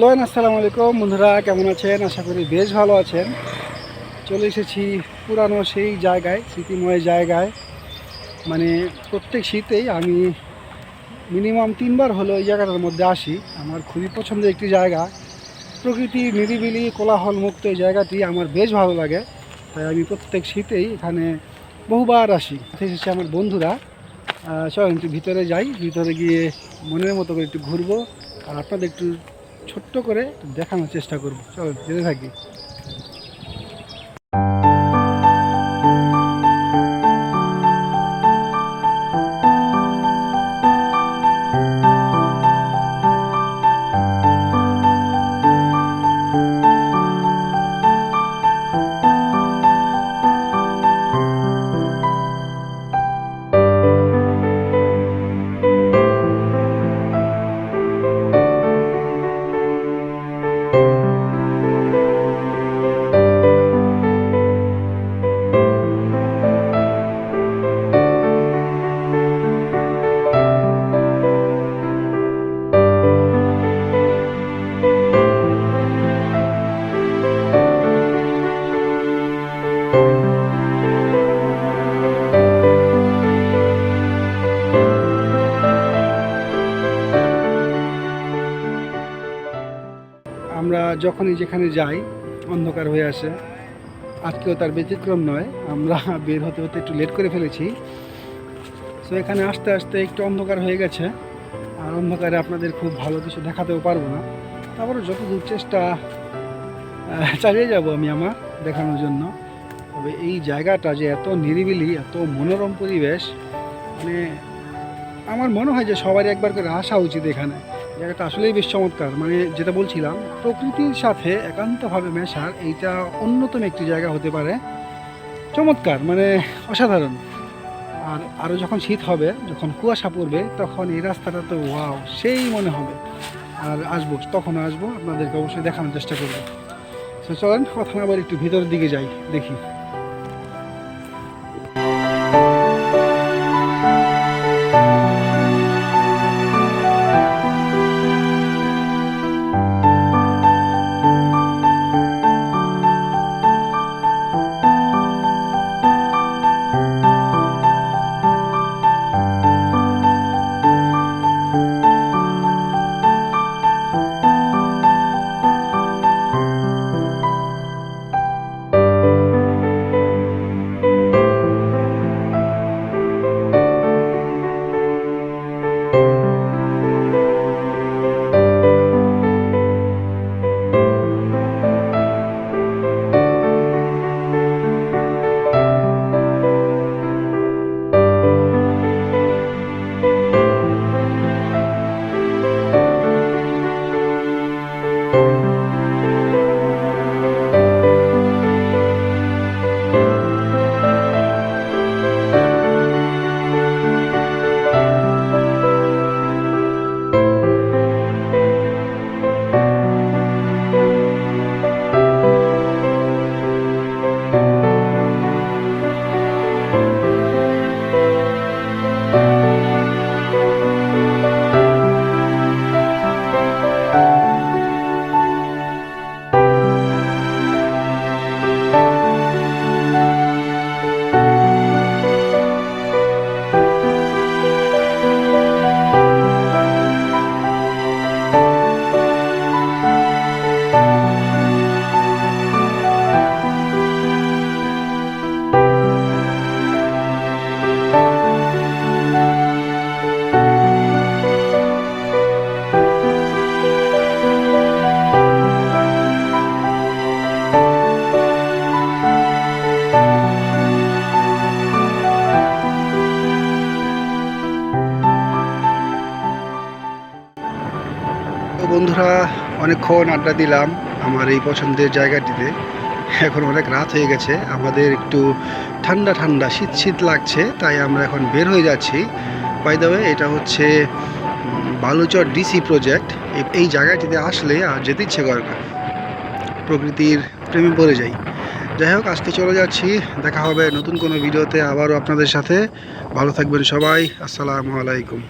Join আসসালামু আলাইকুম। বন্ধুরা, কেমন আছেন? আশা করি বেশ ভালো আছেন। চলে এসেছি পুরানো সেই জায়গায়, স্মৃতিময় জায়গায়। মানে প্রত্যেক শীতেই আমি মিনিমাম তিনবার হলো এই জায়গাটার মধ্যে আসি। আমার খুবই পছন্দের একটি জায়গা। প্রকৃতি নিরিবিলি কোলাহল মুক্ত এই জায়গাটি আমার বেশ ভালো লাগে। তাই আমি প্রত্যেক শীতেই এখানে বহুবার আসি। এসেছি আমার বন্ধুরা। চলেন একটু ভিতরে যাই। ভিতরে গিয়ে মনের মতো করে একটু ঘুরবো। আর আপনাদের একটু ছোট্ট করে দেখানোর চেষ্টা করব। চলো যেতে থাকি। আমরা যখনই যেখানে যাই, অন্ধকার হয়ে আসে। আজকেও তার ব্যতিক্রম নয়, আমরা বের হতে হতে একটু লেট করে ফেলেছি। তো এখানে আসতে আসতে একটু অন্ধকার হয়ে গেছে। আর অন্ধকারে আপনাদের খুব ভালো কিছু দেখাতেও পারব না। তারপরে যতদূর চেষ্টা চালিয়ে যাব আমি আমার দেখানোর জন্য। তবে এই জায়গাটা যে এত নিরিবিলি, এত মনোরম পরিবেশ মানে আমার মনে হয় যে সবারই একবার করে আসা উচিত এখানে। জায়গাটা আসলেই বেশ চমৎকার। মানে যেটা বলছিলাম, প্রকৃতির সাথে একান্তভাবে মেশার এইটা অন্যতম একটি জায়গা হতে পারে। চমৎকার মানে অসাধারণ। আর আরও যখন শীত হবে, যখন কুয়াশা পড়বে, তখন এই রাস্তাটা তো ওয়াও, সেই মনে হবে। আর আসব, তখন আসব, আপনাদেরকে অবশ্যই দেখানোর চেষ্টা করব। চলেন কথা বলে একটু ভিতরের দিকে যাই, দেখি। you তো বন্ধুরা, অনেকক্ষণ আড্ডা দিলাম আমার এই পছন্দের জায়গাটিতে। এখন অনেক রাত হয়ে গেছে, আমাদের একটু ঠান্ডা ঠান্ডা, শীত শীত লাগছে, তাই আমরা এখন বের হয়ে যাচ্ছি। বাই এটা হচ্ছে বালুচর ডিসি প্রজেক্ট এই জায়গাটিতে আসলে আর যেতে ইচ্ছে করে না। প্রকৃতির প্রেমে পড়ে যাই। যাই হোক, আজকে চলে যাচ্ছি। দেখা হবে নতুন কোনো ভিডিওতে আবারও আপনাদের সাথে। ভালো থাকবেন সবাই। আসসালামু আলাইকুম।